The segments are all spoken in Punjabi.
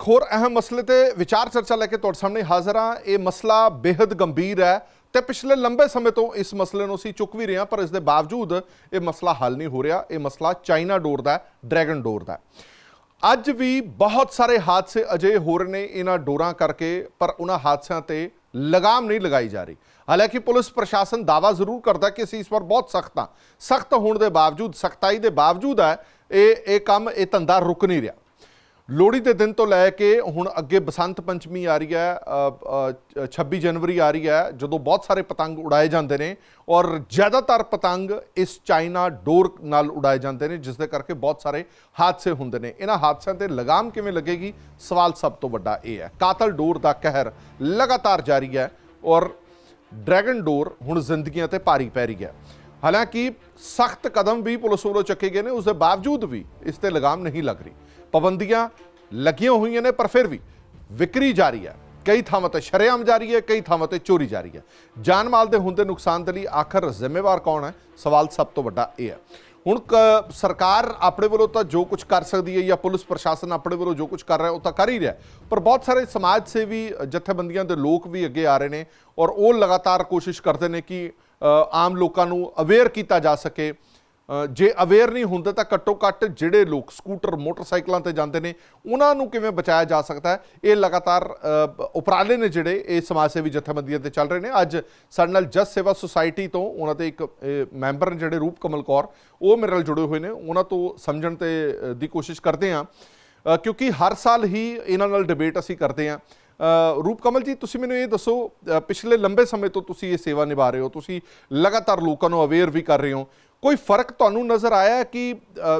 ਇੱਕ ਹੋਰ ਅਹਿਮ ਮਸਲੇ ਤੇ ਵਿਚਾਰ ਚਰਚਾ ਲੈ ਕੇ ਤੁਹਾਡੇ ਸਾਹਮਣੇ ਹਾਜ਼ਰ ਹਾਂ। ਇਹ ਮਸਲਾ ਬੇहद ਗੰਭੀਰ ਹੈ ਤੇ ਪਿਛਲੇ ਲੰਬੇ ਸਮੇਂ ਤੋਂ ਇਸ ਮਸਲੇ ਨੂੰ ਅਸੀਂ ਚੁੱਕ ਵੀ ਰਹੇ ਹਾਂ, ਪਰ ਇਸ ਦੇ ਬਾਵਜੂਦ ਇਹ ਮਸਲਾ ਹੱਲ ਨਹੀਂ ਹੋ ਰਿਹਾ। ਇਹ ਮਸਲਾ ਚਾਈਨਾ ਡੋਰ ਦਾ ਡਰੈਗਨ ਡੋਰ ਦਾ ਅੱਜ ਵੀ ਬਹੁਤ ਸਾਰੇ ਹਾਦਸੇ ਅਜੇ ਹੋ ਰਹੇ ਨੇ ਇਹਨਾਂ ਡੋਰਾਂ ਕਰਕੇ, ਪਰ ਉਹਨਾਂ ਹਾਦਸਿਆਂ ਤੇ ਲਗਾਮ ਨਹੀਂ ਲਗਾਈ ਜਾ ਰਹੀ। ਹਾਲਾਂਕਿ ਪੁਲਿਸ ਪ੍ਰਸ਼ਾਸਨ ਦਾਵਾ ਜ਼ਰੂਰ ਕਰਦਾ ਕਿ ਅਸੀਂ ਇਸ ਵਾਰ ਬਹੁਤ ਸਖਤ ਹਾਂ। ਸਖਤ ਹੋਣ ਦੇ ਬਾਵਜੂਦ, ਸਖਤਾਈ ਦੇ ਬਾਵਜੂਦ ਹੈ, ਇਹ ਇਹ ਕੰਮ, ਇਹ ਧੰਦਾ ਰੁਕ ਨਹੀਂ ਰਿਹਾ। ਲੋਹੜੀ ਦੇ ਦਿਨ ਤੋਂ ਲੈ ਕੇ ਹੁਣ ਅੱਗੇ ਬਸੰਤ ਪੰਚਮੀ ਆ ਰਹੀ ਹੈ ਅ, 26 ਜਨਵਰੀ ਆ ਰਹੀ ਹੈ ਜਦੋਂ ਬਹੁਤ ਸਾਰੇ ਪਤੰਗ ਉਡਾਏ ਜਾਂਦੇ ਨੇ ਔਰ ਜ਼ਿਆਦਾਤਰ ਪਤੰਗ ਇਸ ਚਾਈਨਾ ਡੋਰ ਨਾਲ ਉਡਾਏ ਜਾਂਦੇ ਨੇ ਜਿਸ ਦੇ ਕਰਕੇ ਬਹੁਤ ਸਾਰੇ ਹਾਦਸੇ ਹੁੰਦੇ ਨੇ। ਇਹਨਾਂ ਹਾਦਸਿਆਂ ਤੇ ਲਗਾਮ ਕਿਵੇਂ ਲੱਗੇਗੀ? ਸਵਾਲ ਸਭ ਤੋਂ ਵੱਡਾ ਇਹ ਹੈ। ਕਾਤਲ ਡੋਰ ਦਾ ਕਹਿਰ ਲਗਾਤਾਰ ਜਾਰੀ ਹੈ ਔਰ ਡਰੈਗਨ ਡੋਰ ਹੁਣ ਜ਼ਿੰਦਗੀਆਂ ਤੇ ਭਾਰੀ ਪੈ ਰਹੀ ਹੈ। ਹਾਲਾਂਕਿ ਸਖਤ ਕਦਮ ਵੀ ਪੁਲਿਸ ਵੱਲੋਂ ਚੱਕੇ ਗਏ ਨੇ ਉਸ ਦੇ ਬਾਵਜੂਦ ਵੀ ਇਸ ਤੇ ਲਗਾਮ ਨਹੀਂ ਲੱਗ ਰਹੀ। ਪਾਬੰਦੀਆਂ ਲੱਗੀਆਂ ਹੋਈਆਂ ਨੇ, ਪਰ ਫਿਰ ਵੀ ਵਿਕਰੀ ਜਾਰੀ ਹੈ। ਕਈ ਥਾਵਾਂ ਤੇ ਸ਼ਰੇਆਮ ਜਾਰੀ ਹੈ, ਕਈ ਥਾਵਾਂ ਤੇ ਚੋਰੀ ਜਾਰੀ ਹੈ। ਜਾਨ ਮਾਲ ਦੇ ਹੁੰਦੇ ਨੁਕਸਾਨ ਦੇ ਲਈ ਆਖਰ ਜ਼ਿੰਮੇਵਾਰ ਕੌਣ ਹੈ? ਸਵਾਲ ਸਭ ਤੋਂ ਵੱਡਾ ਇਹ ਹੈ। ਹੁਣ ਕ- ਸਰਕਾਰ ਆਪਣੇ ਵੱਲੋਂ ਤਾਂ ਜੋ ਕੁਝ ਕਰ ਸਕਦੀ ਹੈ ਜਾਂ ਪੁਲਿਸ ਪ੍ਰਸ਼ਾਸਨ ਆਪਣੇ ਵੱਲੋਂ ਜੋ ਕੁਝ ਕਰ ਰਿਹਾ, ਉਹ ਤਾਂ ਕਰ ਹੀ ਰਿਹਾ ਪਰ ਬਹੁਤ ਸਾਰੇ ਸਮਾਜ ਸੇਵੀ, ਜਥੇਬੰਦੀਆਂ ਦੇ ਲੋਕ ਵੀ ਅੱਗੇ ਆ ਰਹੇ ਨੇ ਔਰ ਉਹ ਲਗਾਤਾਰ ਕੋਸ਼ਿਸ਼ ਕਰਦੇ ਨੇ ਕਿ ਆਮ ਲੋਕਾਂ ਨੂੰ ਅਵੇਅਰ ਕੀਤਾ ਜਾ ਸਕੇ। ਜੇ ਅਵੇਅਰ ਨਹੀਂ ਹੁੰਦੇ ਤਾਂ ਘੱਟੋ ਘੱਟ ਜਿਹੜੇ ਲੋਕ ਸਕੂਟਰ ਮੋਟਰਸਾਈਕਲਾਂ ਤੇ ਜਾਂਦੇ ਨੇ ਉਹਨਾਂ ਨੂੰ ਕਿਵੇਂ ਬਚਾਇਆ ਜਾ ਸਕਦਾ ਹੈ? ਇਹ ਲਗਾਤਾਰ ਉਪਰਾਲੇ ਨੇ ਜਿਹੜੇ ਇਹ ਸਮਾਜ ਸੇਵੀ ਜਥੇਬੰਦੀਆਂ ਤੇ ਚੱਲ ਰਹੇ ਨੇ। ਅੱਜ ਸਾਡੇ ਨਾਲ ਜਸ ਸੇਵਾ ਸੁਸਾਇਟੀ ਤੋਂ ਉਹਨਾਂ ਦੇ ਇੱਕ ਮੈਂਬਰ ਨੇ ਜਿਹੜੇ ਰੂਪ ਕਮਲ ਕੌਰ ਉਹ ਮੇਰੇ ਨਾਲ ਜੁੜੇ ਹੋਏ ਨੇ। ਉਹਨਾਂ ਤੋਂ ਸਮਝਣ ਤੇ ਦੀ ਕੋਸ਼ਿਸ਼ ਕਰਦੇ ਹਾਂ। ਕਿਉਂਕਿ ਹਰ ਸਾਲ ਹੀ ਇਹਨਾਂ ਨਾਲ ਡਿਬੇਟ ਅਸੀਂ ਕਰਦੇ ਹਾਂ। ਅ, ਰੂਪ ਕਮਲ ਜੀ ਤੁਸੀਂ ਮੈਨੂੰ ਇਹ ਦੱਸੋ ਪਿਛਲੇ ਲੰਬੇ ਸਮੇਂ ਤੋਂ ਤੁਸੀਂ ਇਹ ਸੇਵਾ ਨਿਭਾ ਰਹੇ ਹੋ। ਤੁਸੀਂ ਲਗਾਤਾਰ ਲੋਕਾਂ ਨੂੰ ਅਵੇਅਰ ਵੀ ਕਰ ਰਹੇ ਹੋ। ਕੋਈ ਫ਼ਰਕ ਤੁਹਾਨੂੰ ਨਜ਼ਰ ਆਇਆ ਕਿ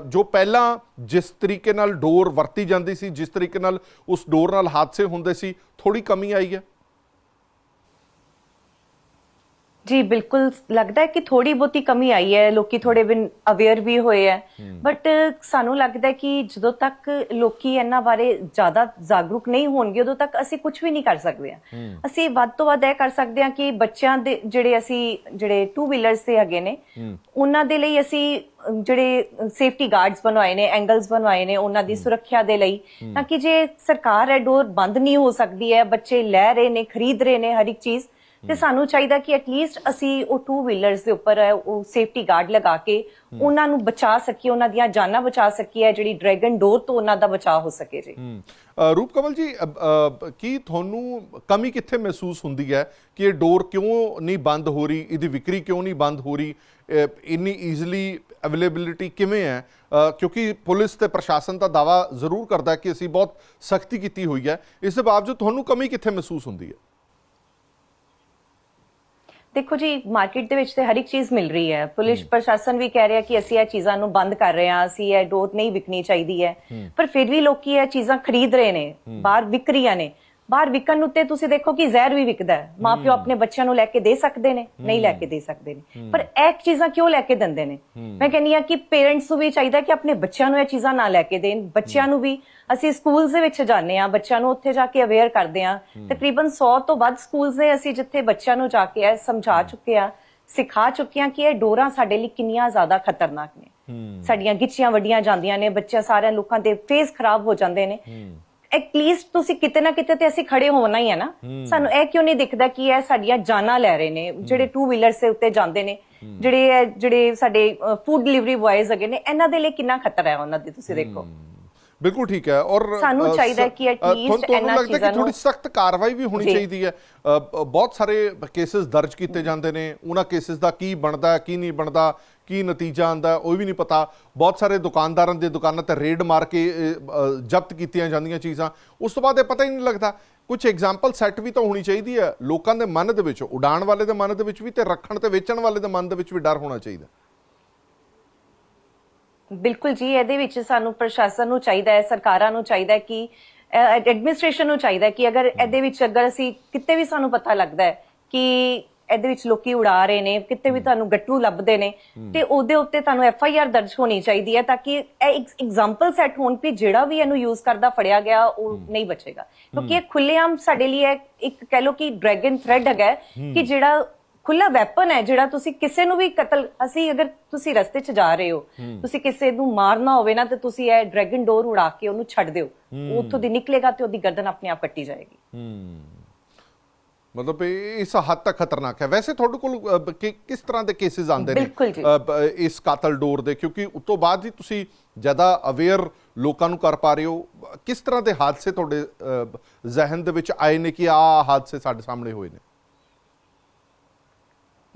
ਜੋ ਪਹਿਲਾਂ ਜਿਸ ਤਰੀਕੇ ਨਾਲ ਡੋਰ ਵਰਤੀ ਜਾਂਦੀ ਸੀ, ਜਿਸ ਤਰੀਕੇ ਨਾਲ ਉਸ ਡੋਰ ਨਾਲ ਹਾਦਸੇ ਹੁੰਦੇ ਸੀ ਥੋੜੀ ਕਮੀ ਆਈ ਹੈ? ਜੀ ਬਿਲਕੁਲ ਲੱਗਦਾ ਹੈ ਕਿ ਥੋੜੀ ਬਹੁਤੀ ਕਮੀ ਆਈ ਹੈ ਲੋਕੀ ਥੋੜੇ ਬਿਨ ਅਵੇਅਰ ਵੀ ਹੋਏ ਹੈ। ਬਟ ਸਾਨੂੰ ਲੱਗਦਾ ਹੈ ਕਿ ਜਦੋਂ ਤੱਕ ਲੋਕੀ ਇਹਨਾਂ ਬਾਰੇ ਜ਼ਿਆਦਾ ਜਾਗਰੂਕ ਨਹੀਂ ਹੋਣਗੇ ਉਦੋਂ ਤੱਕ ਅਸੀਂ ਕੁਝ ਵੀ ਨਹੀਂ ਕਰ ਸਕਦੇ ਹਾਂ। ਅਸੀਂ ਵੱਧ ਤੋਂ ਵੱਧ ਇਹ ਕਰ ਸਕਦੇ ਹਾਂ ਕਿ ਬੱਚਿਆਂ ਦੇ ਜਿਹੜੇ ਅਸੀਂ ਜਿਹੜੇ ਟੂ ਵੀਲਰਸ ਤੇ ਹੈਗੇ ਨੇ ਉਹਨਾਂ ਦੇ ਲਈ ਅਸੀਂ ਜਿਹੜੇ ਸੇਫਟੀ ਗਾਰਡਸ ਬਣਵਾਏ ਨੇ ਐਂਗਲਸ ਬਣਵਾਏ ਨੇ ਉਹਨਾਂ ਦੀ ਸੁਰੱਖਿਆ ਦੇ ਲਈ ਤਾਂ ਕਿ ਜੇ ਸਰਕਾਰ ਹੈ ਡੋਰ ਬੰਦ ਨਹੀਂ ਹੋ ਸਕਦੀ ਹੈ ਬੱਚੇ ਲੈ ਰਹੇ ਨੇ ਖਰੀਦ ਰਹੇ ਨੇ ਹਰ ਇੱਕ ਚੀਜ਼ ਤੇ ਸਾਨੂੰ ਚਾਹੀਦਾ ਕਿ ਐਟਲੀਸਟ ਅਸੀਂ ਉਹ ਟੂ ਵੀਲਰਸ ਦੇ ਉੱਪਰ ਉਹ ਸੇਫਟੀ ਗਾਰਡ ਲਗਾ ਕੇ ਉਹਨਾਂ ਨੂੰ ਬਚਾ ਸਕੀਏ ਉਹਨਾਂ ਦੀਆਂ ਜਾਨਾਂ ਬਚਾ ਸਕੀਏ ਜਿਹੜੀ ਡਰੈਗਨ ਡੋਰ ਤੋਂ ਉਹਨਾਂ ਦਾ ਬਚਾਅ ਹੋ ਸਕੇ ਜੀ। ਰੂਪ ਕਮਲ ਜੀ ਕੀ ਤੁਹਾਨੂੰ ਕਮੀ ਕਿੱਥੇ ਮਹਿਸੂਸ ਹੁੰਦੀ ਹੈ ਕਿ ਇਹ ਡੋਰ ਕਿਉਂ ਨਹੀਂ ਬੰਦ ਹੋ ਰਹੀ ਇਹਦੀ ਵਿਕਰੀ ਕਿਉਂ ਨਹੀਂ ਬੰਦ ਹੋ ਰਹੀ ਇੰਨੀ ਈਜ਼ੀਲੀ ਅਵੇਲੇਬਿਲਿਟੀ ਕਿਵੇਂ ਹੈ? ਕਿਉਂਕਿ ਪੁਲਿਸ ਤੇ ਪ੍ਰਸ਼ਾਸਨ ਤਾਂ ਦਾਵਾ ਜ਼ਰੂਰ ਕਰਦਾ ਕਿ ਅਸੀਂ ਬਹੁਤ ਸਖਤੀ ਕੀਤੀ ਹੋਈ ਹੈ। ਇਸ ਦੇ ਬਾਵਜੂਦ ਤੁਹਾਨੂੰ ਕਮੀ ਕਿੱਥੇ ਮਹਿਸੂਸ ਹੁੰਦੀ ਹੈ? ਦੇਖੋ ਜੀ ਮਾਰਕੀਟ ਦੇ ਵਿੱਚ ਤੇ ਹਰ ਇੱਕ ਚੀਜ਼ ਮਿਲ ਰਹੀ ਹੈ। ਪੁਲਿਸ ਪ੍ਰਸ਼ਾਸਨ ਵੀ ਕਹਿ ਰਿਹਾ ਕਿ ਅਸੀਂ ਇਹ ਚੀਜ਼ਾਂ ਨੂੰ ਬੰਦ ਕਰ ਰਹੇ ਹਾਂ ਅਸੀਂ ਇਹ ਡੋਰ ਨਹੀਂ ਵਿਕਣੀ ਚਾਹੀਦੀ ਹੈ। ਪਰ ਫਿਰ ਵੀ ਲੋਕੀ ਇਹ ਚੀਜ਼ਾਂ ਖਰੀਦ ਰਹੇ ਨੇ ਬਾਹਰ ਵਿਕ ਰਹੀਆਂ ਨੇ। ਬਾਹਰ ਵਿਕਣ ਨੂੰ ਤੇ ਤੁਸੀਂ ਦੇਖੋ ਕਿ ਜ਼ਹਿਰ ਵੀ ਵਿਕਦਾ ਹੈ। ਮਾਪਿਓ ਆਪਣੇ ਬੱਚਿਆਂ ਨੂੰ ਲੈ ਕੇ ਦੇ ਸਕਦੇ ਨੇ ਨਹੀਂ ਲੈ ਕੇ ਦੇ ਸਕਦੇ ਨੇ। ਪਰ ਇਹ ਚੀਜ਼ਾਂ ਕਿਉਂ ਲੈ ਕੇ ਦਿੰਦੇ ਨੇ? ਮੈਂ ਕਹਿੰਨੀ ਆ ਕਿ ਪੇਰੈਂਟਸ ਨੂੰ ਵੀ ਚਾਹੀਦਾ ਕਿ ਆਪਣੇ ਬੱਚਿਆਂ ਨੂੰ ਇਹ ਚੀਜ਼ਾਂ ਨਾ ਲੈ ਕੇ ਦੇਣ। ਬੱਚਿਆਂ ਨੂੰ ਵੀ ਅਸੀਂ ਸਕੂਲਸ ਦੇ ਵਿੱਚ ਜਾਂਦੇ ਆ ਬੱਚਿਆਂ ਨੂੰ ਉੱਥੇ ਜਾ ਕੇ ਅਵੇਅਰ ਕਰਦੇ ਆ ਤਕਰੀਬਨ 100 ਤੋਂ ਵੱਧ ਸਕੂਲਸ ਨੇ ਅਸੀਂ ਜਿੱਥੇ ਬੱਚਿਆਂ ਨੂੰ ਜਾ ਕੇ ਇਹ ਸਮਝਾ ਚੁੱਕੇ ਆ ਸਿਖਾ ਚੁੱਕੇ ਆ ਕਿ ਇਹ ਡੋਰਾਂ ਸਾਡੇ ਲਈ ਕਿੰਨੀਆਂ ਜ਼ਿਆਦਾ ਖਤਰਨਾਕ ਨੇ। ਸਾਡੀਆਂ ਗਿੱਚੀਆਂ ਵੱਡੀਆਂ ਜਾਂਦੀਆਂ ਨੇ ਬੱਚਿਆਂ ਸਾਰਿਆਂ ਲੋਕਾਂ ਦੇ ਫੇਸ ਖਰਾਬ ਹੋ ਜਾਂਦੇ ਨੇ। ਐਟਲੀਸਟ ਤੁਸੀਂ ਕਿਤੇ ਨਾ ਕਿਤੇ ਤੇ ਅਸੀਂ ਖੜੇ ਹੋਣਾ ਹੀ ਹੈ ਨਾ। ਸਾਨੂੰ ਇਹ ਕਿਉਂ ਨਹੀਂ ਦਿਖਦਾ ਕਿ ਇਹ ਸਾਡੀਆਂ ਜਾਨਾਂ ਲੈ ਰਹੇ ਨੇ ਜਿਹੜੇ ਟੂ ਵੀਲਰਸ ਦੇ ਉੱਤੇ ਜਾਂਦੇ ਨੇ ਜਿਹੜੇ ਜਿਹੜੇ ਸਾਡੇ ਫੂਡ ਡਿਲੀਵਰੀ ਬॉयਜ਼ ਹੈਗੇ ਨੇ ਇਹਨਾਂ ਦੇ ਲਈ ਕਿੰਨਾ ਖਤਰਾ ਹੈ ਉਹਨਾਂ ਦੀ ਤੁਸੀਂ ਦੇਖੋ। ਬਿਲਕੁਲ ਠੀਕ ਹੈ ਔਰ ਸਾਨੂੰ ਚਾਹੀਦਾ ਕਿ ਐਟਲੀਸਟ ਇਹਨਾਂ ਚੀਜ਼ਾਂ ਨੂੰ ਥੋੜੀ ਸਖਤ ਕਾਰਵਾਈ ਵੀ ਹੋਣੀ ਚਾਹੀਦੀ ਹੈ? ਬਹੁਤ ਸਾਰੇ ਕੇਸਸ ਦਰਜ ਕੀਤੇ ਜਾਂਦੇ ਨੇ। ਉਹਨਾਂ ਕੇਸਸ ਦਾ ਕੀ ਬਣਦਾ ਕੀ ਨਹੀਂ ਬਣਦਾ ਕੀ ਨਤੀਜਾ ਆਂਦਾ ਉਹ ਵੀ ਨਹੀਂ ਪਤਾ। ਬਹੁਤ ਸਾਰੇ ਦੁਕਾਨਦਾਰਾਂ ਦੇ ਦੁਕਾਨਾਂ ਤੇ ਰੇਡ ਮਾਰ ਕੇ ਜ਼ਬਤ ਕੀਤੀਆਂ ਜਾਂਦੀਆਂ ਚੀਜ਼ਾਂ। ਉਸ ਤੋਂ ਬਾਅਦ ਇਹ ਪਤਾ ਹੀ ਨਹੀਂ ਲੱਗਦਾ। ਕੁਝ ਐਗਜ਼ਾਮਪਲ ਸੈੱਟ ਵੀ ਤਾਂ ਹੋਣੀ ਚਾਹੀਦੀ ਹੈ। ਲੋਕਾਂ ਦੇ ਮਨ ਦੇ ਵਿੱਚ ਉਡਾਣ ਵਾਲੇ ਦੇ ਮਨ ਦੇ ਵਿੱਚ ਵੀ ਤੇ ਰੱਖਣ ਤੇ ਵੇਚਣ ਵਾਲੇ ਦੇ ਮਨ ਦੇ ਵਿੱਚ ਵੀ ਡਰ ਹੋਣਾ ਚਾਹੀਦਾ। ਬਿਲਕੁਲ ਜੀ ਇਹਦੇ ਵਿੱਚ ਸਾਨੂੰ ਪ੍ਰਸ਼ਾਸਨ ਨੂੰ ਚਾਹੀਦਾ ਹੈ ਸਰਕਾਰਾਂ ਨੂੰ ਚਾਹੀਦਾ ਹੈ ਕਿ ਐਡਮਿਨਿਸਟ੍ਰੇਸ਼ਨ ਨੂੰ ਚਾਹੀਦਾ ਹੈ ਕਿ ਅਗਰ ਇਹਦੇ ਵਿੱਚ ਅਗਰ ਅਸੀਂ ਕਿਤੇ ਵੀ ਸਾਨੂੰ ਪਤਾ ਲੱਗਦਾ ਹੈ ਕਿ ਇਹਦੇ ਵਿੱਚ ਲੋਕੀ ਉਡਾ ਰਹੇ ਨੇ ਕਿਤੇ ਵੀ ਤੁਹਾਨੂੰ ਗੱਟੂ ਲੱਭਦੇ ਨੇ ਤੇ ਉਹਦੇ ਉੱਤੇ ਤੁਹਾਨੂੰ ਐਫ ਆਈ ਆਰ ਦਰਜ ਹੋਣੀ ਚਾਹੀਦੀ ਹੈ ਤਾਂ ਕਿ ਇਹ ਐਗਜ਼ਾਮਪਲ ਸੈੱਟ ਹੋਣ ਕਿ ਜਿਹੜਾ ਵੀ ਇਹਨੂੰ ਯੂਜ਼ ਕਰਦਾ ਫੜਿਆ ਗਿਆ ਉਹ ਨਹੀਂ ਬਚੇਗਾ। ਕਿਉਂਕਿ ਇਹ ਖੁੱਲੇਆਮ ਸਾਡੇ ਲਈ ਇੱਕ ਕਹਿ ਲੋ ਕਿ ਡਰੈਗਨ ਥ੍ਰੈਡ ਹੈਗਾ ਕਿ ਜਿਹੜਾ ਖੁੱਲਾ ਵੈਪਨ ਹੈ ਜਿਹੜਾ ਤੁਸੀਂ ਕਿਸੇ ਨੂੰ ਵੀ ਕਤਲ ਅਸੀਂ ਅਗਰ ਤੁਸੀਂ ਰਸਤੇ 'ਚ ਜਾ ਰਹੇ ਹੋ ਤੁਸੀਂ ਕਿਸੇ ਨੂੰ ਮਾਰਨਾ ਹੋਵੇ ਨਾ ਤੇ ਤੁਸੀਂ ਇਹ ਡਰੈਗਨ ਡੋਰ ਉਡਾ ਕੇ ਉਹਨੂੰ ਛੱਡ ਦਿਓ। ਉਹ ਉੱਥੋਂ ਦੀ ਨਿਕਲੇਗਾ ਤੇ ਉਹਦੀ ਗਰਦਨ ਆਪਣੇ ਆਪ ਕੱਟੀ ਜਾਏਗੀ। ਮਤਲਬ ਇਹ ਇਸ ਹੱਦ ਤੱਕ ਖਤਰਨਾਕ ਹੈ। ਵੈਸੇ ਤੁਹਾਡੇ ਕੋਲ ਕਿਸ ਤਰ੍ਹਾਂ ਦੇ ਕੇਸਿਸ ਆਉਂਦੇ ਨੇ? ਇਸ ਕਾਤਲ ਡੋਰ ਦੇ ਕਿਉਂਕਿ ਉਸ ਤੋਂ ਬਾਅਦ ਹੀ ਤੁਸੀਂ ਜ਼ਿਆਦਾ ਅਵੇਅਰ ਲੋਕਾਂ ਨੂੰ ਕਰ ਪਾ ਰਹੇ ਹੋ। ਕਿਸ ਤਰ੍ਹਾਂ ਦੇ ਹਾਦਸੇ ਤੁਹਾਡੇ ਜ਼ਿਹਨ ਦੇ ਵਿੱਚ ਆਏ ਨੇ ਕਿ ਆਹ ਹਾਦਸੇ ਸਾਡੇ ਸਾਹਮਣੇ ਹੋਏ ਨੇ?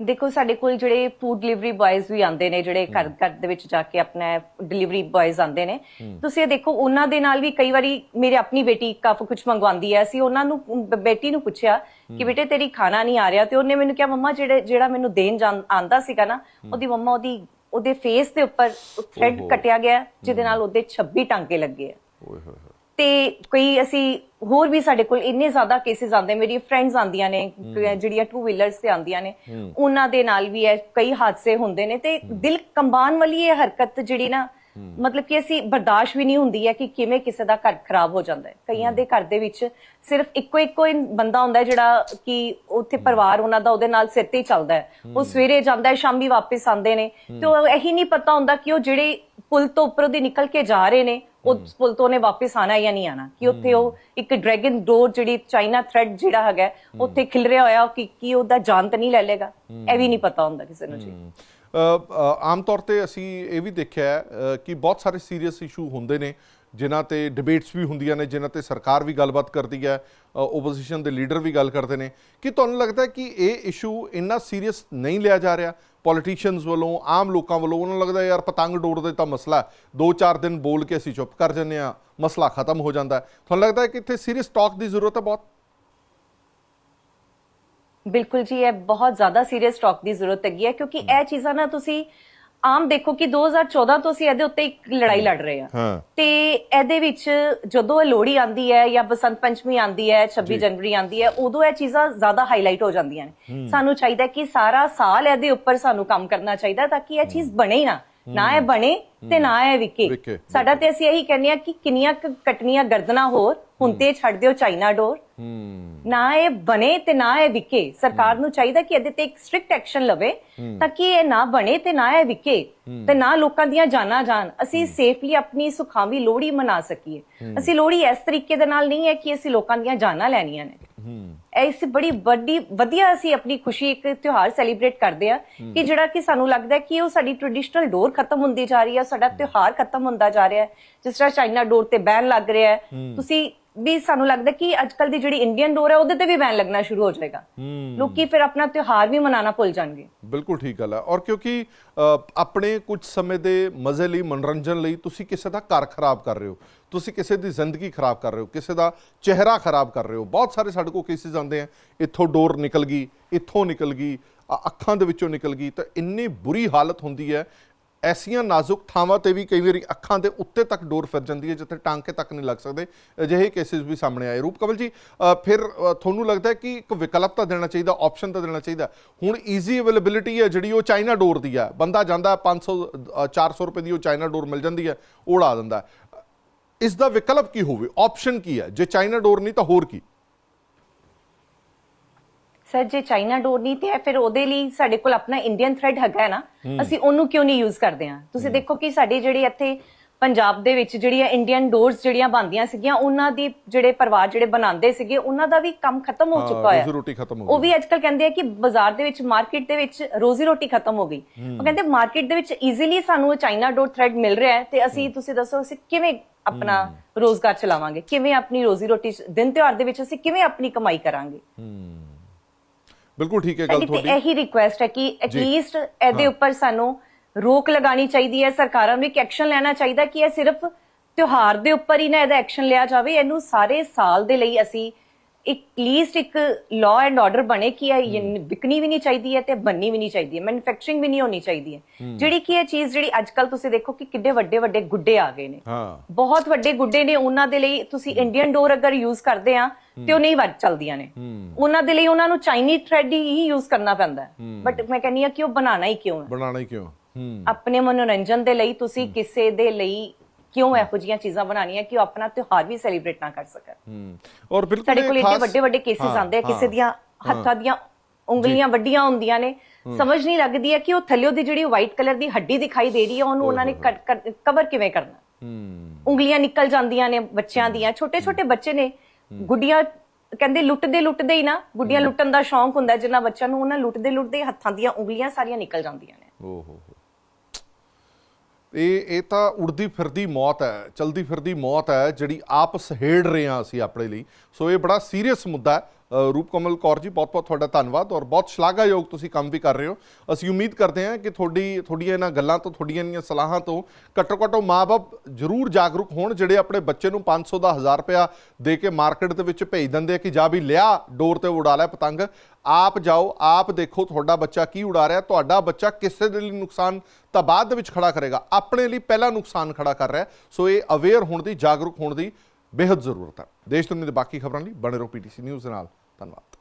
ਦੇਖੋ ਸਾਡੇ ਕੋਲ ਜਿਹੜੇ ਫੂਡ ਡਿਲੀਵਰੀ ਬॉयਜ਼ ਵੀ ਆਉਂਦੇ ਨੇ ਜਿਹੜੇ ਘਰ ਘਰ ਦੇ ਵਿੱਚ ਜਾ ਕੇ ਆਪਣਾ ਡਿਲੀਵਰੀ ਬॉयਜ਼ ਆਉਂਦੇ ਨੇ। ਤੁਸੀਂ ਇਹ ਦੇਖੋ ਉਹਨਾਂ ਦੇ ਨਾਲ ਵੀ ਕਈ ਵਾਰੀ ਮੇਰੇ ਆਪਣੀ ਬੇਟੀ ਕਾਫੀ ਕੁਝ ਮੰਗਵਾਉਂਦੀ ਹੈ। ਅਸੀਂ ਉਹਨਾਂ ਨੂੰ ਬੇਟੀ ਨੂੰ ਪੁੱਛਿਆ ਕਿ ਬੇਟੇ ਤੇਰੀ ਖਾਣਾ ਨਹੀਂ ਆ ਰਿਹਾ ਤੇ ਉਹਨੇ ਮੈਨੂੰ ਕਿਹਾ ਮੰਮਾ ਜਿਹੜੇ ਜਿਹੜਾ ਮੈਨੂੰ ਦੇਣ ਜਾਂ- ਆਂਦਾ ਸੀਗਾ ਨਾ ਉਹਦੀ ਮੰਮਾ ਉਹਦੀ ਉਹਦੇ ਫੇਸ ਦੇ ਉੱਪਰ ਥ੍ਰੈਡ। ਕੱਟਿਆ ਗਿਆ ਜਿਹਦੇ ਨਾਲ ਉਹਦੇ 26 ਟਾਂਕੇ ਲੱਗੇ ਆ। ਓਏ ਹੋਏ। ਤੇ ਕਈ ਅਸੀਂ ਹੋਰ ਵੀ ਸਾਡੇ ਕੋਲ ਇੰਨੇ ਜ਼ਿਆਦਾ ਕੇਸਿਸ ਆਉਂਦੇ ਮੇਰੀ ਫਰੈਂਡਸ ਆਉਂਦੀਆਂ ਨੇ ਜਿਹੜੀਆਂ ਟੂ ਵੀਲਰਸ ਤੇ ਆਉਂਦੀਆਂ ਨੇ ਉਹਨਾਂ ਦੇ ਨਾਲ ਵੀ ਇਹ ਕਈ ਹਾਦਸੇ ਹੁੰਦੇ ਨੇ ਤੇ ਦਿਲ ਕੰਬਾਨ ਵਾਲੀ ਇਹ ਹਰਕਤ ਜਿਹੜੀ ਨਾ ਮਤਲਬ ਕਿ ਅਸੀਂ ਬਰਦਾਸ਼ਤ ਵੀ ਨਹੀਂ ਹੁੰਦੀ ਹੈ ਕਿ ਕਿਵੇਂ ਕਿਸੇ ਦਾ ਘਰ ਖਰਾਬ ਹੋ ਜਾਂਦਾ ਹੈ। ਕਈਆਂ ਦੇ ਘਰ ਦੇ ਵਿੱਚ ਸਿਰਫ ਇੱਕੋ ਇੱਕੋ ਹੀ ਬੰਦਾ ਹੁੰਦਾ ਹੈ ਜਿਹੜਾ ਕਿ ਉੱਥੇ ਪਰਿਵਾਰ ਉਹਨਾਂ ਦਾ ਉਹਦੇ ਨਾਲ ਸਿਰ ਤੇ ਹੀ ਚੱਲਦਾ ਹੈ। ਉਹ ਸਵੇਰੇ ਜਾਂਦਾ ਹੈ ਸ਼ਾਮੀ ਵਾਪਸ ਆਉਂਦੇ ਨੇ ਤੇ ਉਹ ਇਹੀ ਨਹੀਂ ਪਤਾ ਹੁੰਦਾ ਕਿ ਉਹ ਜਿਹੜੇ ਪੁਲ ਤੋਂ ਉੱਪਰੋਂ ਦੀ ਨਿਕਲ ਕੇ ਜਾ ਰਹੇ ਨੇ ਉਹ ਪੁਲ ਤੋਂ ਉਹਨੇ ਵਾਪਸ ਆਣਾ ਜਾਂ ਨਹੀਂ ਆਣਾ ਕਿ ਉੱਥੇ ਉਹ ਇੱਕ ਡਰੈਗਨ ਡੋਰ ਜਿਹੜੀ ਚਾਈਨਾ ਥ੍ਰੈਡ ਜਿਹੜਾ ਹੈਗਾ ਉੱਥੇ ਖਿਲ ਰਿਹਾ ਹੋਇਆ ਕਿ ਕੀ ਉਹਦਾ ਜਾਨ ਤਾਂ ਨਹੀਂ ਲੈ ਲੇਗਾ ਇਹ ਵੀ ਨਹੀਂ ਪਤਾ ਹੁੰਦਾ ਕਿਸੇ ਨੂੰ ਜੀ। ਆਮ ਤੌਰ ਤੇ ਅਸੀਂ ਇਹ ਵੀ ਦੇਖਿਆ ਕਿ ਬਹੁਤ ਸਾਰੇ ਸੀਰੀਅਸ ਇਸ਼ੂ ਹੁੰਦੇ ਨੇ ਜਿਨ੍ਹਾਂ ਤੇ ਡਿਬੇਟਸ ਵੀ ਹੁੰਦੀਆਂ ਨੇ, ਜਿਨ੍ਹਾਂ ਤੇ ਸਰਕਾਰ ਵੀ ਗੱਲਬਾਤ ਕਰਦੀ ਹੈ ਓਪੋਜੀਸ਼ਨ ਦੇ ਲੀਡਰ ਵੀ ਗੱਲ ਕਰਦੇ ਨੇ। ਕਿ ਤੁਹਾਨੂੰ ਲੱਗਦਾ ਕਿ ਇਹ ਇਸ਼ੂ ਇੰਨਾ ਸੀਰੀਅਸ ਨਹੀਂ ਲਿਆ ਜਾ ਰਿਹਾ ਪੋਲੀਟੀਸ਼ੀਅਨਸ ਵੱਲੋਂ, ਆਮ ਲੋਕਾਂ ਵੱਲੋਂ? ਉਹਨਾਂ ਨੂੰ ਲੱਗਦਾ ਯਾਰ ਪਤੰਗ ਡੋਰ ਦੇ ਤਾਂ ਮਸਲਾ ਦੋ ਚਾਰ ਦਿਨ ਬੋਲ ਕੇ ਅਸੀਂ ਚੁੱਪ ਕਰ ਜੰਨੇ ਆ ਮਸਲਾ ਖਤਮ ਹੋ ਜਾਂਦਾ ਤੁਹਾਨੂੰ ਲੱਗਦਾ ਕਿ ਇੱਥੇ ਸੀਰੀਅਸ ਟਾਕ ਦੀ ਜ਼ਰੂਰਤ ਹੈ ਬਹੁਤ? ਬਿਲਕੁਲ ਜੀ, ਇਹ ਬਹੁਤ ਜ਼ਿਆਦਾ ਸੀਰੀਅਸ ਟਾਕ ਦੀ ਜ਼ਰੂਰਤ ਹੈਗੀ ਹੈ, ਕਿਉਂਕਿ ਇਹ ਚੀਜ਼ਾਂ ਨਾ ਤੁਸੀਂ ਆਮ ਦੇਖੋ ਕਿ 2014 ਤੋਂ ਅਸੀਂ ਇਹਦੇ ਉੱਤੇ ਇੱਕ ਲੜਾਈ ਲੜ ਰਹੇ ਹਾਂ। ਤੇ ਇਹਦੇ ਵਿੱਚ ਜਦੋਂ ਇਹ ਲੋਹੜੀ ਆਂਦੀ ਹੈ ਜਾਂ ਬਸੰਤ ਪੰਚਮੀ ਆਂਦੀ ਹੈ 26 ਜਨਵਰੀ ਆਂਦੀ ਹੈ ਉਦੋਂ ਇਹ ਚੀਜ਼ਾਂ ਜ਼ਿਆਦਾ ਹਾਈਲਾਈਟ ਹੋ ਜਾਂਦੀਆਂ ਨੇ। ਸਾਨੂੰ ਚਾਹੀਦਾ ਕਿ ਸਾਰਾ ਸਾਲ ਇਹਦੇ ਉੱਪਰ ਸਾਨੂੰ ਕੰਮ ਕਰਨਾ ਚਾਹੀਦਾ ਤਾਂ ਕਿ ਇਹ ਚੀਜ਼ ਬਣੇ ਹੀ ਨਾ। ਨਾ ਇਹ ਬਣੇ ਤੇ ਨਾ ਇਹ ਵਿਕੇ। ਸਾਡਾ ਤੇ ਅਸੀਂ ਇਹੀ ਕਹਿੰਦੇ ਆ ਕਿ ਕਿੰਨੀਆਂ ਕਟਨੀਆਂ ਗਰਦਨਾਂ ਹੋਰ ਹੁਣ ਤੇ ਛੱਡ ਦਿਓ ਚਾਈਨਾ ਡੋਰ। ਨਾ ਇਹ ਬਣੇ ਤੇ ਨਾ ਇਹ ਵਿਕੇ। ਸਰਕਾਰ ਨੂੰ ਚਾਹੀਦਾ ਕਿ ਇਹਦੇ ਤੇ ਇੱਕ ਸਟ੍ਰਿਕਟ ਐਕਸ਼ਨ ਲਵੇ ਤਾਂ ਕਿ ਇਹ ਨਾ ਬਣੇ ਤੇ ਨਾ ਇਹ ਵਿਕੇ ਤੇ ਨਾ ਲੋਕਾਂ ਦੀਆਂ ਜਾਨਾਂ ਜਾਣ। ਅਸੀਂ ਸੇਫਲੀ ਆਪਣੀ ਸੁਖਾਵੀ ਲੋਹੜੀ ਮਨਾ ਸਕੀਏ। ਅਸੀਂ ਲੋਹੜੀ ਇਸ ਤਰੀਕੇ ਦੇ ਨਾਲ ਨਹੀਂ ਹੈ ਕਿ ਅਸੀਂ ਲੋਕਾਂ ਦੀਆਂ ਜਾਨਾਂ ਲੈਣੀਆਂ ਨੇ। ਇਸ ਬੜੀ ਵੱਡੀ ਵਧੀਆ ਅਸੀਂ ਆਪਣੀ ਖੁਸ਼ੀ ਇੱਕ ਤਿਉਹਾਰ ਸੈਲੀਬ੍ਰੇਟ ਕਰਦੇ ਆ ਕਿ ਜਿਹੜਾ ਕਿ ਸਾਨੂੰ ਲੱਗਦਾ ਕਿ ਉਹ ਸਾਡੀ ਟ੍ਰੈਡੀਸ਼ਨਲ ਡੋਰ ਖਤਮ ਹੁੰਦੀ ਜਾ ਰਹੀ ਹੈ ਸਾਡਾ ਤਿਉਹਾਰ ਖਤਮ ਹੁੰਦਾ ਜਾ ਰਿਹਾ ਹੈ। ਜਿਸ ਤਰ੍ਹਾਂ ਚਾਈਨਾ ਡੋਰ ਤੇ ਬੈਨ ਲੱਗ ਰਿਹਾ ਹੈ। ਤੁਸੀਂ ਵੀ ਸਾਨੂੰ ਲੱਗਦਾ ਕਿ ਅੱਜਕੱਲ ਦੀ ਜਿਹੜੀ ਇੰਡੀਅਨ ਡੋਰ ਹੈ ਉਹਦੇ ਤੇ ਵੀ ਬੈਨ ਲੱਗਣਾ ਸ਼ੁਰੂ ਹੋ ਜਾਏਗਾ। ਲੋਕੀ ਫਿਰ ਆਪਣਾ ਤਿਉਹਾਰ ਵੀ ਮਨਾਉਣਾ ਭੁੱਲ ਜਾਣਗੇ। ਬਿਲਕੁਲ ਠੀਕ ਗੱਲ ਹੈ। ਔਰ ਕਿਉਂਕਿ ਆਪਣੇ ਕੁਝ ਸਮੇਂ ਦੇ ਮਜ਼ੇ ਲਈ ਮਨੋਰੰਜਨ ਲਈ ਤੁਸੀਂ ਕਿਸੇ ਦਾ ਘਰ ਖਰਾਬ ਕਰ ਰਹੇ ਹੋ। ਤੁਸੀਂ ਕਿਸੇ ਦੀ ਜ਼ਿੰਦਗੀ ਖਰਾਬ ਕਰ ਰਹੇ ਹੋ ਕਿਸੇ ਦਾ ਚਿਹਰਾ ਖਰਾਬ ਕਰ ਰਹੇ ਹੋ। ਬਹੁਤ ਸਾਰੇ ਸਾਡੇ ਕੋਲ ਕੇਸਿਸ ਆਉਂਦੇ ਆ। ਇੱਥੋਂ ਡੋਰ ਨਿਕਲ ਗਈ ਇੱਥੋਂ ਨਿਕਲ ਗਈ ਅੱਖਾਂ ਦੇ ਵਿੱਚੋਂ ਨਿਕਲ ਗਈ ਤਾਂ ਇੰਨੀ ਬੁਰੀ ਹਾਲਤ ਹੁੰਦੀ ਹੈ ਐਸੀਆਂ ਨਾਜ਼ੁਕ ਥਾਵਾਂ ਤੇ ਵੀ ਕਈ ਵਾਰੀ ਅੱਖਾਂ ਦੇ ਉੱਤੇ ਤੱਕ ਡੋਰ ਫਿਰ ਜਾਂਦੀ ਹੈ ਜਿੱਥੇ ਟਾਂਕੇ ਤੱਕ ਨਹੀਂ ਲੱਗ ਸਕਦੇ। ਅਜਿਹੇ ਕੇਸਿਸ ਵੀ ਸਾਹਮਣੇ ਆਏ। ਰੂਪ ਕਮਲ ਜੀ ਫਿਰ ਤੁਹਾਨੂੰ ਲੱਗਦਾ ਕਿ ਇੱਕ ਵਿਕਲਪ ਤਾਂ ਦੇਣਾ ਚਾਹੀਦਾ ਆਪਸ਼ਨ ਤਾਂ ਦੇਣਾ ਚਾਹੀਦਾ। ਹੁਣ ਈਜ਼ੀ ਅਵੇਲੇਬਿਲਿਟੀ ਹੈ ਜਿਹੜੀ ਉਹ ਚਾਈਨਾ ਡੋਰ ਦੀ ਹੈ। ਬੰਦਾ ਜਾਂਦਾ 500 ਅ, 400 ਰੁਪਏ ਦੀ ਉਹ ਚਾਈਨਾ ਡੋਰ ਮਿਲ ਜਾਂਦੀ ਹੈ ਉਹ ਉਡਾ ਦਿੰਦਾ। ਇਸ ਦਾ ਵਿਕਲਪ ਕੀ ਹੋਵੇ? ਆਪਸ਼ਨ ਕੀ ਹੈ? ਜੇ ਚਾਈਨਾ ਡੋਰ ਨਹੀਂ ਤਾਂ ਹੋਰ ਕੀ? ਸਰ ਜੇ ਚਾਈਨਾ ਡੋਰ ਨਹੀਂ ਤੇ ਹੈ ਫਿਰ ਉਹਦੇ ਲਈ ਸਾਡੇ ਕੋਲ ਆਪਣਾ ਇੰਡੀਅਨ ਥ੍ਰੈਡ ਹੈਗਾ ਹੈ ਨਾ ਅਸੀਂ ਉਹਨੂੰ ਕਿਉਂ ਨਹੀਂ ਯੂਜ਼ ਕਰਦੇ ਹਾਂ? ਤੁਸੀਂ ਦੇਖੋ ਕਿ ਸਾਡੇ ਜਿਹੜੇ ਇੱਥੇ ਪੰਜਾਬ ਦੇ ਵਿੱਚ ਜਿਹੜੀਆਂ ਇੰਡੀਅਨ ਡੋਰਸ ਜਿਹੜੀਆਂ ਬਣਦੀਆਂ ਸੀਗੀਆਂ ਉਹਨਾਂ ਦੀ ਜਿਹੜੇ ਪਰਿਵਾਰ ਜਿਹੜੇ ਬਣਾਉਂਦੇ ਸੀਗੇ ਉਹਨਾਂ ਦਾ ਵੀ ਕੰਮ ਖਤਮ ਹੋ ਚੁੱਕਾ ਰੋਜ਼ੀ ਹੈ ਰੋਟੀ ਖਤਮ ਹੋ ਉਹ ਗਈ ਵੀ ਅੱਜਕੱਲ ਕਹਿੰਦੇ ਆ ਕਿ ਬਾਜ਼ਾਰ ਦੇ ਵਿੱਚ ਮਾਰਕੀਟ ਦੇ ਵਿੱਚ ਰੋਜ਼ੀ ਰੋਟੀ ਖਤਮ ਹੋ ਗਈ। ਉਹ ਕਹਿੰਦੇ ਮਾਰਕੀਟ ਦੇ ਵਿੱਚ ਈਜ਼ੀਲੀ ਸਾਨੂੰ ਚਾਈਨਾ ਡੋਰ ਥ੍ਰੈਡ ਮਿਲ ਰਿਹਾ ਹੈ ਤੇ ਅਸੀਂ ਤੁਸੀਂ ਦੱਸੋ ਅਸੀਂ ਕਿਵੇਂ ਆਪਣਾ ਰੋਜ਼ਗਾਰ ਚਲਾਵਾਂਗੇ? ਕਿਵੇਂ ਆਪਣੀ ਰੋਜ਼ੀ ਰੋਟੀ ਦਿਨ ਤਿਉਹਾਰ ਦੇ ਵਿੱਚ ਅਸੀਂ ਕਿਵੇਂ ਆਪਣੀ ਕਮਾਈ ਕਰਾਂਗੇ? ਬਿਲਕੁਲ ਠੀਕ ਹੈ ਗੱਲ ਤੁਹਾਡੀ। ਇਹੀ ਰਿਕੁਐਸਟ ਹੈ ਕਿ ਐਟਲੀਸਟ ਇਹਦੇ ਉੱਪਰ ਸਾਨੂੰ ਰੋਕ ਲਗਾਣੀ ਚਾਹੀਦੀ ਹੈ। ਸਰਕਾਰਾਂ ਨੂੰ ਇੱਕ ਐਕਸ਼ਨ ਲੈਣਾ ਚਾਹੀਦਾ ਕਿ ਇਹ ਸਿਰਫ ਤਿਉਹਾਰ ਦੇ ਉੱਪਰ ਹੀ ਨਾ ਇਹਦਾ ਐਕਸ਼ਨ ਲਿਆ ਜਾਵੇ। ਇਹਨੂੰ ਸਾਰੇ ਸਾਲ ਦੇ ਲਈ ਅਸੀਂ ਇੱਕ ਲੀਸਟ ਇੱਕ ਲਾਅ ਐਂਡ ਆਰਡਰ ਬਣੇ ਕਿ ਇਹ ਵਿਕਣੀ ਵੀ ਨਹੀਂ ਚਾਹੀਦੀ ਹੈ ਤੇ ਬੰਨੀ ਵੀ ਨਹੀਂ ਚਾਹੀਦੀ ਹੈ ਮੈਨੂਫੈਕਚਰਿੰਗ ਵੀ ਨਹੀਂ ਹੋਣੀ ਚਾਹੀਦੀ ਹੈ। ਜਿਹੜੀ ਕਿ ਇਹ ਚੀਜ਼ ਜਿਹੜੀ ਅੱਜਕੱਲ ਤੁਸੀਂ ਦੇਖੋ ਕਿ ਕਿੱਡੇ ਵੱਡੇ ਵੱਡੇ ਗੁੱਡੇ ਆ ਗਏ ਨੇ। ਹਾਂ। ਬਹੁਤ ਵੱਡੇ ਗੁੱਡੇ ਨੇ ਉਹਨਾਂ ਦੇ ਲਈ ਤੁਸੀਂ ਇੰਡੀਅਨ ਡੋਰ ਅਗਰ ਯੂਜ਼ ਕਰਦੇ ਆ ਤੇ ਉਹ ਨਹੀਂ ਵੱਜ ਚਲਦੀਆਂ ਨੇ। ਉਹਨਾਂ ਦੇ ਲਈ ਉਹਨਾਂ ਨੂੰ ਚਾਈਨੀ ਥ੍ਰੈਡ ਹੀ ਯੂਜ਼ ਕਰਨਾ ਪੈਂਦਾ ਬਟ ਮੈਂ ਕਹਿੰਨੀ ਆ ਕਿ ਉਹ ਬਣਾਣਾ ਹੀ ਕਿਉਂ ਹੈ? ਬਣਾਣਾ ਹੀ ਕਿਉਂ? ਹੂੰ। ਆਪਣੇ ਮਨੋਰੰਜਨ ਦੇ ਲਈ ਤੁਸੀਂ ਕਿਸੇ ਦੇ ਲਈ ਕਿਉਂ ਇਹੋ ਜਿਹੀਆਂ ਚੀਜ਼ਾਂ ਬਣਾਉਣੀਆਂ ਕਿ ਉਹ ਆਪਣਾ ਤਿਉਹਾਰ ਵੀ ਸੈਲੀਬ੍ਰੇਟ ਨਾ ਕਰ ਸਕਣ? ਹੂੰ ਔਰ ਬਿਲਕੁਲ ਸਾਡੇ ਕੋਲ ਖਾਸ- ਵੱਡੇ ਵੱਡੇ ਕੇਸਿਸ ਆਉਂਦੇ ਆ ਕਿਸੇ। ਦੀਆਂ ਹੱਥਾਂ ਦੀਆਂ ਉਂਗਲੀਆਂ ਵੱਡੀਆਂ ਹੁੰਦੀਆਂ ਨੇ। ਸਮਝ ਨਹੀਂ ਲੱਗਦੀ ਹੈ ਕਿ ਉਹ ਥੱਲਿਓ ਦੀ ਜਿਹੜੀ ਵਾਈਟ ਕਲਰ ਦੀ ਹੱਡੀ ਦਿਖਾਈ ਦੇ ਰਹੀ ਹੈ ਉਹਨੂੰ ਉਹਨਾਂ ਨੇ ਕਵਰ ਕਿਵੇਂ ਕਰਨਾ? ਹੂੰ। ਉਂਗਲੀਆਂ ਨਿਕਲ ਜਾਂਦੀਆਂ ਨੇ ਬੱਚਿਆਂ ਦੀਆਂ ਛੋਟੇ ਛੋਟੇ ਬੱਚੇ ਨੇ। ਗੁੱਡੀਆਂ ਕਹਿੰਦੇ ਲੁੱਟਦੇ ਲੁੱਟਦੇ ਹੀ ਨਾ ਗੁੱਡੀਆਂ ਲੁੱਟਣ ਦਾ ਸ਼ੌਂਕ ਹੁੰਦਾ ਜਿੰਨਾ ਬੱਚਿਆਂ ਨੂੰ ਉਹਨਾਂ ਲੁੱਟਦੇ ਲੁੱਟਦੇ ਹੱਥਾਂ ਦੀਆਂ ਉਂਗਲੀਆਂ ਸਾਰੀਆਂ ਨਿਕਲ ਜਾਂਦੀਆਂ ਨੇ। ਓ ਹੋ ਹੋ ਇਹ ਇਹ ਤਾਂ ਉੜਦੀ ਫਿਰਦੀ ਮੌਤ ਹੈ, ਚਲਦੀ ਫਿਰਦੀ ਮੌਤ ਹੈ, ਜਿਹੜੀ ਆਪ ਸਹੇੜ ਰਹੇ ਹਾਂ ਅਸੀਂ ਆਪਣੇ ਲਈ। ਸੋ ਇਹ ਬੜਾ ਸੀਰੀਅਸ ਮੁੱਦਾ ਹੈ। ਰੂਪ ਕਮਲ ਕੌਰ ਜੀ ਬਹੁਤ ਬਹੁਤ ਤੁਹਾਡਾ ਧੰਨਵਾਦ ਔਰ ਬਹੁਤ ਸ਼ਲਾਘਾਯੋਗ ਤੁਸੀਂ ਕੰਮ ਵੀ ਕਰ ਰਹੇ ਹੋ। ਅਸੀਂ ਉਮੀਦ ਕਰਦੇ ਹਾਂ ਕਿ ਤੁਹਾਡੀ, ਤੁਹਾਡੀਆਂ ਇਹਨਾਂ ਗੱਲਾਂ ਤੋਂ, ਤੁਹਾਡੀਆਂ ਇਹਨਾਂ ਸਲਾਹਾਂ ਤੋਂ ਘੱਟੋ ਘੱਟ ਉਹ ਮਾਪੇ ਜ਼ਰੂਰ ਜਾਗਰੂਕ ਹੋਣ, ਜਿਹੜੇ ਆਪਣੇ ਬੱਚੇ ਨੂੰ 500 ਦਾ 1000 ਰੁਪਇਆ ਦੇ ਕੇ ਮਾਰਕੀਟ ਦੇ ਵਿੱਚ ਭੇਜ ਦਿੰਦੇ ਆ ਕਿ ਜਾ ਵੀ ਲਿਆ, ਡੋਰ ਤੇ ਉਡਾ ਲੈ ਪਤੰਗ। ਆਪ ਜਾਓ, ਆਪ ਦੇਖੋ ਤੁਹਾਡਾ ਬੱਚਾ ਕੀ ਉਡਾ ਰਿਹਾ, ਤੁਹਾਡਾ ਬੱਚਾ ਕਿਸੇ ਦੇ ਲਈ ਨੁਕਸਾਨ ਤਾਂ ਬਾਅਦ ਦੇ ਵਿੱਚ ਖੜਾ ਕਰੇਗਾ, ਆਪਣੇ ਲਈ ਪਹਿਲਾ ਨੁਕਸਾਨ ਖੜਾ ਕਰ ਰਿਹਾ। ਸੋ ਇਹ ਅਵੇਅਰ ਹੋਣ ਦੀ, ਜਾਗਰੂਕ ਹੋਣ ਦੀ ਬੇहद ਜ਼ਰੂਰਤ ਹੈ। ਦੇਸ਼ ਦੁਨੀਆ ਦੇ ਬਾਕੀ ਖਬਰਾਂ ਲਈ ਬਣੇ ਰਹੋ ਪੀਟੀਸੀ ਨਿਊਜ਼ ਦੇ ਨਾਲ। ਧੰਨਵਾਦ